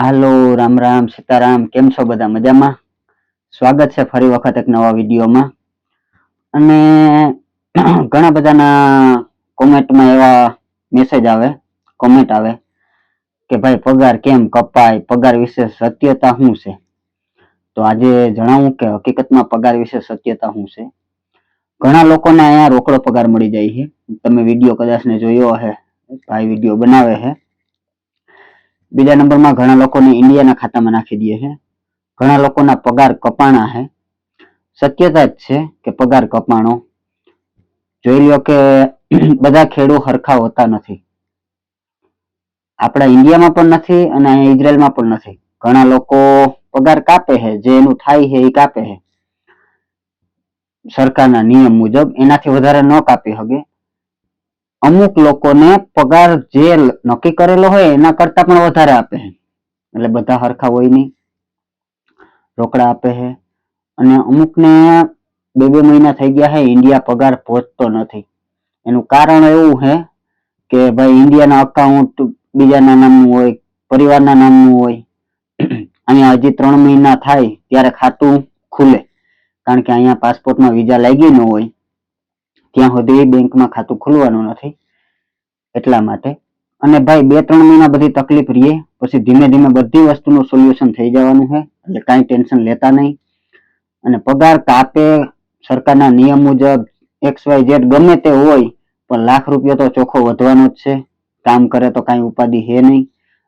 હાલો, રામ રામ, સીતારામ, કેમ છો બધા? મજામાં? સ્વાગત છે ફરી વખત એક નવા વિડીયોમાં. અને ઘણા બધાના કોમેન્ટમાં એવા મેસેજ આવે કોમેન્ટ આવે કે ભાઈ, પગાર કેમ કપાય? પગાર વિશે સત્યતા શું છે? તો આજે જણાવું કે હકીકતમાં પગાર વિશે સત્યતા શું છે? ઘણા લોકોને અહીંયા રોકડો પગાર મળી જાય છે. તમે વીડિયો કદાચ ને જોયો હે ભાઈ વીડિયો બનાવે છે. બીજા નંબરમાં ઘણા લોકોને ઇન્ડિયાના ખાતામાં નાખી દે છે. ઘણા લોકોના પગાર કપાણા છે. શક્યતા જ છે કે પગાર કપાણો. જોઈ લો કે બધા ખેડૂ હરખા હોતા નથી. આપણા ઇન્ડિયામાં પણ નથી અને અહીંયા ઇઝરાયલમાં પણ નથી. ઘણા લોકો પગાર કાપે છે, જે એનું થાય છે એ કાપે છે. સરકારના નિયમ મુજબ એનાથી વધારે ન કાપી શકે. અમુક લોકોને પગાર જે નક્કી કરેલો હોય એના કરતા પણ વધારે આપે છે. એટલે બધા હરખા હોય નહીં. રોકડા આપે છે. અને અમુકને બે બે મહિના થઈ ગયા છે, ઇન્ડિયા પગાર પહોંચતો નથી. એનું કારણ એવું છે કે ભાઈ ઇન્ડિયાના અકાઉન્ટ બીજાના નામનું હોય, પરિવારના નામનું હોય અહીંયા હજી ત્રણ મહિના થાય ત્યારે ખાતું ખુલે. કારણ કે અહીંયા પાસપોર્ટમાં વિઝા લાગી ન હોય. ત્યાં સુધી બેંકમાં ખાતું ખુલવાનું નથી. એટલા માટે. અને ભાઈ બે ત્રણ મહિના બધી તકલીફ રહીએ પછી ધીમે ધીમે બધી વસ્તુનું સોલ્યુશન થઈ જવાનું છે, એટલે કાંઈ ટેન્શન લેતા નહીં. અને પગાર કાપે, સરકારના નિયમ મુજબ, એક્સ વાય ઝેડ ગમે તે હોય, પણ લાખ રૂપિયા તો ચોખ્ખો વધવાનો જ છે. કામ કરે તો કાંઈ ઉપાધિ હે નહીં,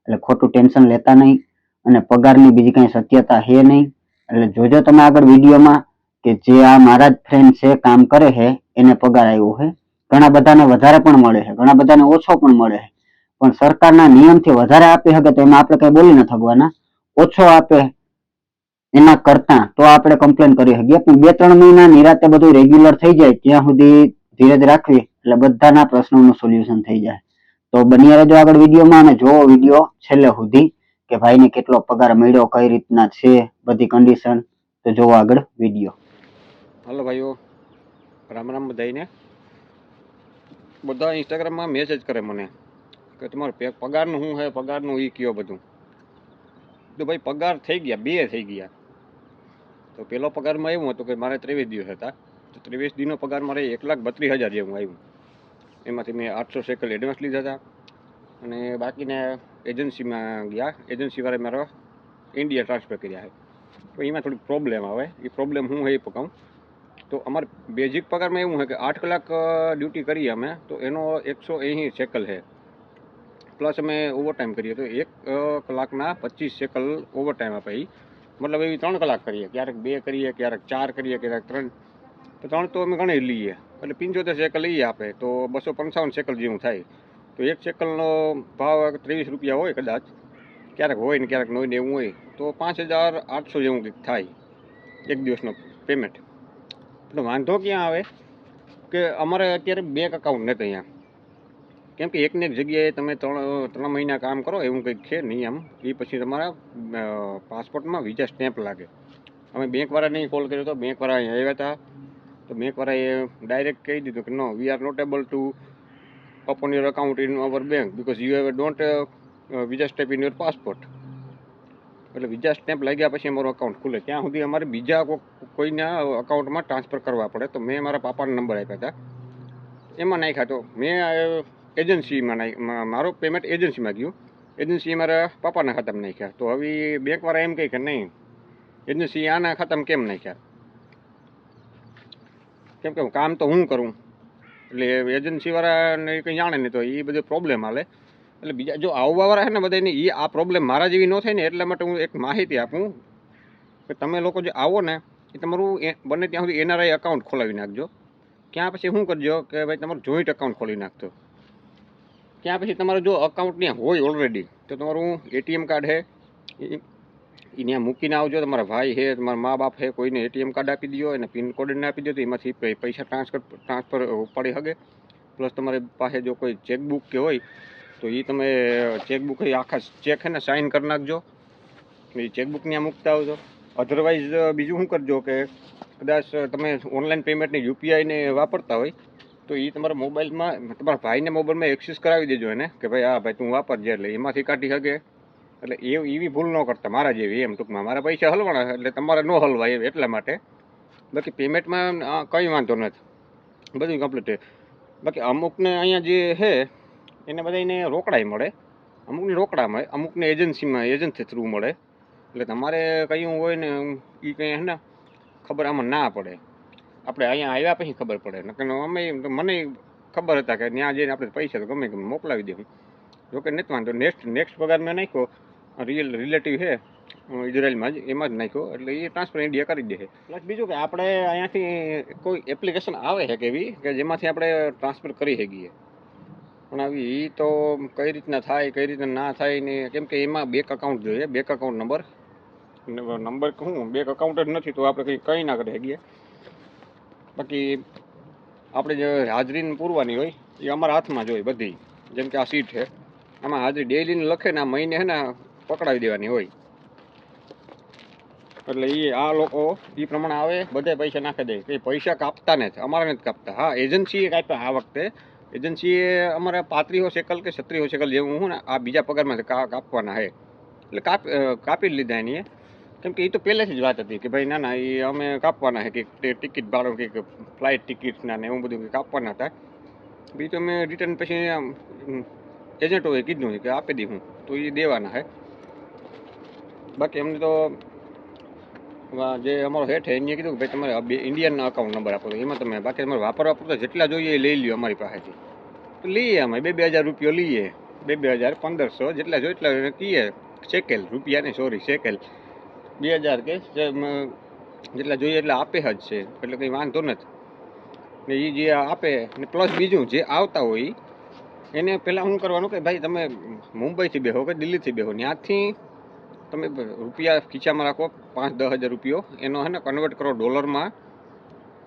એટલે ખોટું ટેન્શન લેતા નહીં. અને પગારની બીજી કાંઈ શક્યતા હે નહીં. એટલે જોજો તમે આગળ વિડીયોમાં કે જે આ મારા જ ફ્રેન્ડ છે, કામ કરે છે, એને પગાર આવ્યો છે. ઘણા બધાને વધારે પણ મળે છે, ઘણા બધાને ઓછો પણ મળે છે. પણ સરકારના નિયમથી વધારે આપી શકે તો એમાં આપણે કઈ બોલી ન થવાના ઓછો આપે એના કરતા તો આપણે કમ્પ્લેન કરી શકીએ. પણ બે ત્રણ મહિના નિરાતે બધું રેગ્યુલર થઈ જાય, ત્યાં સુધી ધીરજ રાખવી એટલે બધાના પ્રશ્નોનું સોલ્યુશન થઈ જાય. તો બની રહેજો આગળ વિડીયોમાં અને જોવો વીડિયો છેલ્લે સુધી કે ભાઈને કેટલો પગાર મળ્યો, કઈ રીતના છે, બધી કન્ડિશન તો જોવો આગળ વીડિયો. હલો ભાઈઓ, રામ રામ બધાઈને બધા ઇન્સ્ટાગ્રામમાં મેસેજ કરે મને કે તમારો પગારનું શું છે? પગારનું એ કયો બધું. તો ભાઈ, પગાર થઈ ગયા, બે થઈ ગયા. તો પહેલો પગારમાં એવું હતું કે મારે ત્રેવીસ દિવસ હતા. તો ત્રેવીસ દિનનો પગાર મારે એક લાખ બત્રીસ હજાર જેવું આવ્યું. એમાંથી મેં આઠસો સેકલ એડવાન્સ લીધા હતા. અને બાકીને એજન્સીમાં ગયા. એજન્સીવાળાએ મારો ઇન્ડિયા ટ્રાન્સફર કર્યા તો એમાં થોડીક પ્રોબ્લેમ આવે. એ પ્રોબ્લેમ હું એ પકાવું તો અમારે બેઝિક પગારમાં એવું છે કે આઠ કલાક ડ્યુટી કરીએ અમે, તો એનો એકસો એંસી સેકલ છે. પ્લસ અમે ઓવરટાઈમ કરીએ, તો એક કલાકના પચીસ સેકલ ઓવરટાઈમ આપે. મતલબ એવી ત્રણ કલાક કરીએ, ક્યારેક બે કરીએ, ક્યારેક ચાર કરીએ, ક્યારેક ત્રણ. તો ત્રણ તો અમે ઘણી લઈએ, એટલે પંચોતેર સેકલ એ આપે, તો બસો પંચાવન સેકલ જેવું થાય. તો એક સેકલનો ભાવ ત્રેવીસ રૂપિયા હોય કદાચ, ક્યારેક હોય ને ક્યારેક ન હોય ને એવું હોય, તો પાંચ હજાર આઠસો જેવું કંઈક થાય, એક દિવસનો પેમેન્ટ એટલે વાંધો ક્યાં આવે? કે અમારે અત્યારે બેંક અકાઉન્ટ નથી અહીંયા. કેમ કે એકને એક જગ્યાએ તમે ત્રણ ત્રણ મહિના કામ કરો, એવું કંઈક છે નિયમ એ પછી તમારા પાસપોર્ટમાં વિઝા સ્ટેમ્પ લાગે. અમે બેંકવાળાને કોલ કર્યો હતો બેંકવાળા અહીંયા આવ્યા હતા તો બેંકવાળાએ ડાયરેક્ટ કહી દીધું કે no we are not able to open your account in our bank because you have don't visa step in your passport એટલે બીજા સ્ટેમ્પ લાગ્યા પછી અમારું અકાઉન્ટ ખુલે. ત્યાં સુધી અમારે બીજા કોઈના અકાઉન્ટમાં ટ્રાન્સફર કરવા પડે. તો મેં મારા પાપાના નંબર આપ્યા હતા. એમાં નાખ્યા. તો મેં એજન્સીમાં નાખ મારો પેમેન્ટ એજન્સીમાં ગયું. એજન્સી મારા પાપાના ખાતામાં નાખ્યા. તો હવે બેંકવાળા એમ કહે કે નહીં એજન્સી આના ખાતામાં કેમ નાખ્યા? કેમ કે કામ તો હું કરું. એટલે એજન્સીવાળાને કંઈ જાણે નહીં તો એ બધો પ્રોબ્લેમ હાલે. એટલે બીજા જો આવવાવાળા છે ને બધાને એ આ પ્રોબ્લેમ મારા જેવી ન થાય ને એટલા માટે હું એક માહિતી આપું કે તમે લોકો જે આવો ને, એ તમારું બને ત્યાં સુધી એનઆરઆઈ અકાઉન્ટ ખોલાવી નાખજો. ક્યાં પછી શું કરજો કે ભાઈ તમારું જોઈન્ટ અકાઉન્ટ ખોલી નાખજો. ત્યાં પછી તમારું જો અકાઉન્ટ ત્યાં હોય ઓલરેડી તો તમારું એટીએમ કાર્ડ છે, એ ત્યાં મૂકીને આવજો. તમારા ભાઈ છે, તમારા મા બાપ છે, કોઈને એટીએમ કાર્ડ આપી દો અને પિન કોડ એને આપી દો તો એમાંથી પૈસા ટ્રાન્સફર ટ્રાન્સફર પડી શકે. પ્લસ તમારી પાસે જો કોઈ ચેકબુક કે હોય તો એ તમે ચેકબુક આખા ચેક છે ને સાઇન કરી નાખજો. એ ચેકબુક ત્યાં મૂકતા આવજો. અધરવાઇઝ બીજું શું કરજો કે, કદાચ તમે ઓનલાઈન પેમેન્ટને યુપીઆઈને વાપરતા હોય, તો એ તમારા મોબાઈલમાં, તમારા ભાઈને મોબાઈલમાં એક્સેસ કરાવી દેજો એને, કે ભાઈ હા ભાઈ તું વાપરજે એટલે એમાંથી કાઢી શકે એટલે એ એવી ભૂલ ન કરતા, મારા જેવી એમ ટૂંકમાં. મારા પૈસા હલવાના એટલે તમારે ન હલવાય એમ એટલા માટે. બાકી પેમેન્ટમાં કંઈ વાંધો નથી. બધું કમ્પ્લીટ છે. બાકી અમુકને અહીંયા જે છે એને બધાને રોકડાય મળે. અમુકને રોકડા મળે અમુકને એજન્સીમાં એજન્સી થ્રુ મળે. એટલે તમારે કયું હોય ને એ કંઈ હે ને, ખબર આમાં ના પડે. આપણે અહીંયા આવ્યા પછી ખબર પડે. નકર અમે મને ખબર હતા કે ત્યાં જઈને આપણે પૈસા તો ગમે ગમે મોકલાવી દઉં જોકે નથી વાંધો. નેક્સ્ટ નેક્સ્ટ પગાર મેં નાખ્યો. રિયલ રિલેટિવ છે ઇઝરાયલમાં જ, એમાં જ નાખ્યો. એટલે એ ટ્રાન્સફર ઇન્ડિયા કરી દે પ્લસ બીજું કે આપણે અહીંયાથી કોઈ એપ્લિકેશન આવે છે કે એવી, કે જેમાંથી આપણે ટ્રાન્સફર કરી શકીએ? પણ આવી એ તો કઈ રીતના થાય, કઈ રીતના ના થાય ને કેમ કે એમાં બેક અકાઉન્ટ જોઈએ બેક અકાઉન્ટ નંબર નંબર શું? બેક અકાઉન્ટ જ નથી, તો આપણે કંઈ કંઈ ના કરી શકીએ બાકી આપણે જે હાજરીને પૂરવાની હોય, એ અમારા હાથમાં જ હોય બધી. જેમ કે આ સીટ છે. આમાં હાજરી ડેઈલીની લખે ને આ મહિને છે ને પકડાવી દેવાની હોય. એટલે એ આ લોકો એ પ્રમાણે આવે, બધે પૈસા નાખી દે. કે પૈસા કાપતા નથી અમારે નથી કાપતા. હા એજન્સીએ કાપ્યા આ વખતે. એજન્સીએ અમારે પાંત્રીસો સેકલ કે છત્રીસો સેકલ જેવું હું ને આ બીજા પગારમાં કાપવાના છે એટલે કાપ કાપી લીધા એની કેમ કે એ તો પહેલેથી જ વાત હતી કે ભાઈ ના ના એ અમે કાપવાના છે કે ટિકિટ ભાડો કે ફ્લાઇટ ટિકિટના ને એવું બધું કાપવાના હતા. બીજું અમે રિટર્ન પછી એજન્ટોએ કીધું કે આપી દી હું, તો એ દેવાના છે બાકી એમને તો જે અમારો હેઠ એને કીધું કે ભાઈ તમારે ઇન્ડિયન અકાઉન્ટ નંબર આપો. એમાં તમે બાકી તમારે વાપરવા પૂરતા જેટલા જોઈએ એ લઈ લ્યો અમારી પાસેથી. તો લઈએ અમે બે બે હજાર રૂપિયો લઈએ. બે બે હજાર પંદરસો જેટલા જોઈએ એટલા કહીએ શેકેલ. રૂપિયા નહીં સોરી શેકેલ. બે હજાર કે જેટલા જોઈએ એટલા આપે જ છે. એટલે કંઈ વાંધો નથી. ને એ જે આપે, ને પ્લસ બીજું જે આવતા હોય, એને પહેલાં શું કરવાનું કે ભાઈ તમે મુંબઈથી બેહો કે દિલ્હીથી બેહો. ત્યાંથી તમે રૂપિયા ખીચામાં રાખો પાંચ, દસ હજાર રૂપિયો. એનો હે ને કન્વર્ટ કરો ડોલરમાં.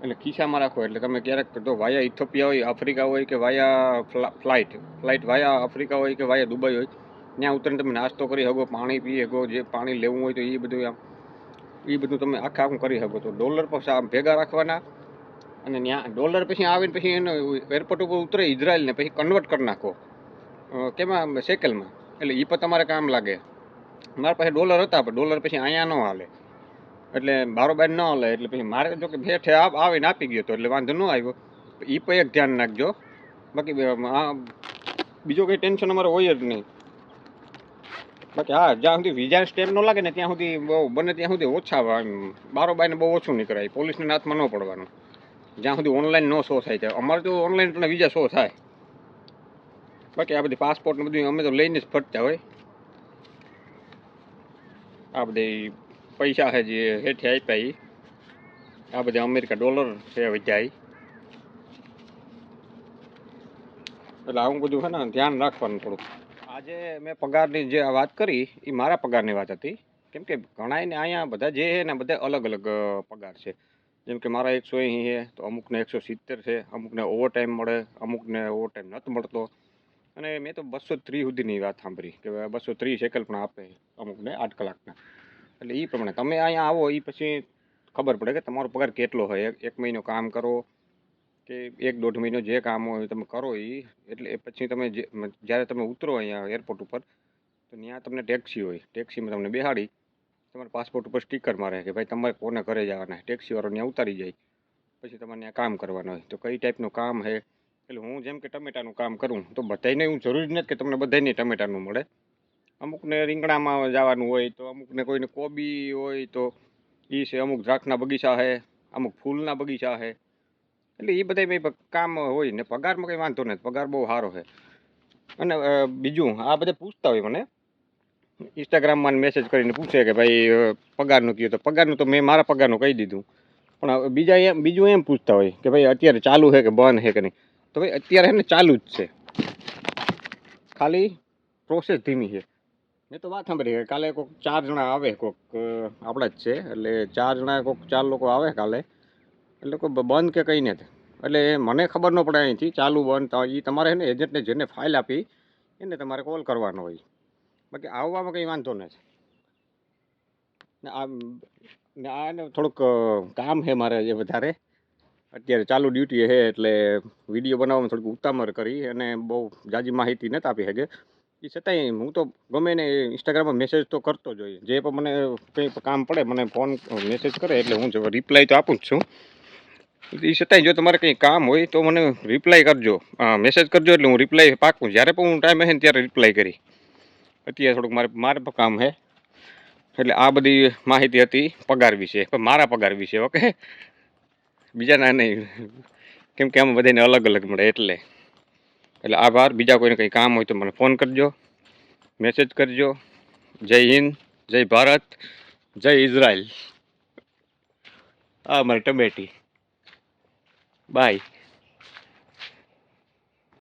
એટલે ખીસામાં રાખો. એટલે તમે ક્યારેક તો વાયા ઇથોપિયા હોય, આફ્રિકા હોય કે via flight flight via Africa હોય કે વાયા દુબઈ હોય, ત્યાં ઉતરીને તમે નાસ્તો કરી શકો, પાણી પી શકો, જે પાણી લેવું હોય તો એ બધું આમ એ બધું તમે આખા આખું કરી શકો. તો ડોલર પછી આમ ભેગા રાખવાના અને ત્યાં ડોલર પછી આવીને પછી એને એરપોર્ટ ઉપર ઉતરે ઇઝરાયલને પછી કન્વર્ટ કરી નાખો. કેમાં શેકેલમાં? એટલે એ પણ તમારે કામ લાગે. મારા પાસે ડોલર હતા, પણ ડોલર પછી અહીંયા ન હાલે. એટલે બારોબાર ન હાલે, એટલે પછી મારે જો કે ભેઠે આવીને આપી ગયો તો, એટલે વાંધો ન આવ્યો. એ પણ એક ધ્યાન રાખજો. બાકી બીજો કંઈ ટેન્શન અમારે હોય જ નહીં. બાકી હા, જ્યાં સુધી વિઝા સ્ટેમ્પ ન લાગે ને ત્યાં સુધી બહુ, બને ત્યાં સુધી ઓછા આમ બારોબારને બહુ ઓછું નીકળાય, પોલીસના હાથમાં ન પડવાનું. જ્યાં સુધી ઓનલાઈન નો શો થાય ત્યાં. અમારે તો ઓનલાઈન વિઝા શો થાય. બાકી આ બધી પાસપોર્ટ ને બધું અમે તો લઈને જ ફરતા હોય. આ બધી પૈસા છે જે હેઠે આપ્યા એ આ બધા અમેરિકા ડોલર છે વધ્યા ઈ એટલે આવું બધું છે ને ધ્યાન રાખવાનું થોડુંક. આજે મેં પગારની જે વાત કરી એ મારા પગારની વાત હતી. કેમ કે ઘણાયને અહીંયા બધા જે છે ને બધા અલગ અલગ પગાર છે. જેમ કે મારા એકસો અહીં છે, તો અમુકને એકસો સિત્તેર છે, અમુકને ઓવરટાઈમ મળે, અમુકને ઓવરટાઈમ નથી મળતો. અને મેં તો બસો ત્રીસ સુધીની વાત સાંભળી, કે બસો ત્રીસ એકલ પણ આપે અમુકને આઠ કલાકના. એટલે એ પ્રમાણે. તમે અહીંયા આવો એ પછી ખબર પડે કે તમારો પગાર કેટલો હોય. એક મહિનો કામ કરો કે એક દોઢ મહિનો જે કામ હોય તમે કરો એ એટલે એ પછી તમે જ્યારે તમે ઉતરો અહીંયા એરપોર્ટ ઉપર, તો ત્યાં તમને ટેક્સી હોય. ટેક્સીમાં તમને બેહાડી તમારા પાસપોર્ટ ઉપર સ્ટીકર મારે કે ભાઈ તમારે કોને ઘરે જવાના. ટેક્સીવાળો ત્યાં ઉતારી જાય. પછી તમારે ત્યાં કામ કરવાનું હોય. તો કઈ ટાઈપનું કામ છે એટલે હું જેમ કે ટમેટાનું કામ કરું તો બધાયને એવું જરૂરી નથી કે તમને બધાયને ટમેટાનું મળે. અમુકને રીંગણામાં જવાનું હોય તો અમુકને કોઈને કોબી હોય તો એ છે, અમુક દ્રાક્ષના બગીચા છે, અમુક ફૂલના બગીચા છે. એટલે એ બધા ભાઈ કામ હોય ને પગારમાં કંઈ વાંધો નથી, પગાર બહુ સારો છે. અને બીજું, આ બધા પૂછતા હોય મને. ઇન્સ્ટાગ્રામમાં મેસેજ કરીને પૂછે કે ભાઈ પગારનું કહ્યું તો, પગારનું તો મેં મારા પગારનું કહી દીધું. પણ બીજા એમ, બીજું એમ પૂછતા હોય કે ભાઈ, અત્યારે ચાલુ છે કે બંધ છે કે નહીં? તો ભાઈ, અત્યારે એને ચાલુ જ છે. ખાલી પ્રોસેસ ધીમી છે. મેં તો વાત સાંભળી કે કાલે કોઈક ચાર જણા આવે કોઈક આપણા જ છે, એટલે ચાર જણા કોઈક ચાર લોકો આવે કાલે, એટલે કોઈ બંધ કે કંઈ નથી. એટલે મને ખબર ન પડે અહીંથી, ચાલુ બંધ એ તમારે છે ને, એજન્ટને જેને ફાઇલ આપી, એને તમારે કોલ કરવાનો હોય. બાકી આવવામાં કંઈ વાંધો નથી. ને આ ને આ થોડુંક કામ છે મારે જે વધારે. અત્યારે ચાલુ ડ્યુટી છે એટલે વીડિયો બનાવવામાં થોડીક ઉતામર કરી અને બહુ જાજી માહિતી નથી આપી શકે એ છતાંય હું તો ગમે ને ઇન્સ્ટાગ્રામમાં મેસેજ તો કરતો જ હોય જે પણ મને કંઈ કામ પડે મને ફોન મેસેજ કરે એટલે હું રિપ્લાય તો આપું જ છું. એ છતાંય જો તમારે કંઈ કામ હોય તો મને રિપ્લાય કરજો. મેસેજ કરજો એટલે હું રિપ્લાય પાકું. જ્યારે પણ હું ટાઈમ હશે ને ત્યારે રિપ્લાય કરી. અત્યારે થોડુંક મારે મારે પણ કામ છે એટલે આ બધી માહિતી હતી પગાર વિશે. મારા પગાર વિશે, ઓકે? બીજાના નહીં. કેમ કે આમાં બધાને અલગ અલગ મળે એટલે. એટલે આભાર. બીજા કોઈને કંઈ કામ હોય તો મને ફોન કરજો. મેસેજ કરજો. જય હિન્દ, જય ભારત, જય ઇઝરાયલ. આ મારી ટમેટી. બાય.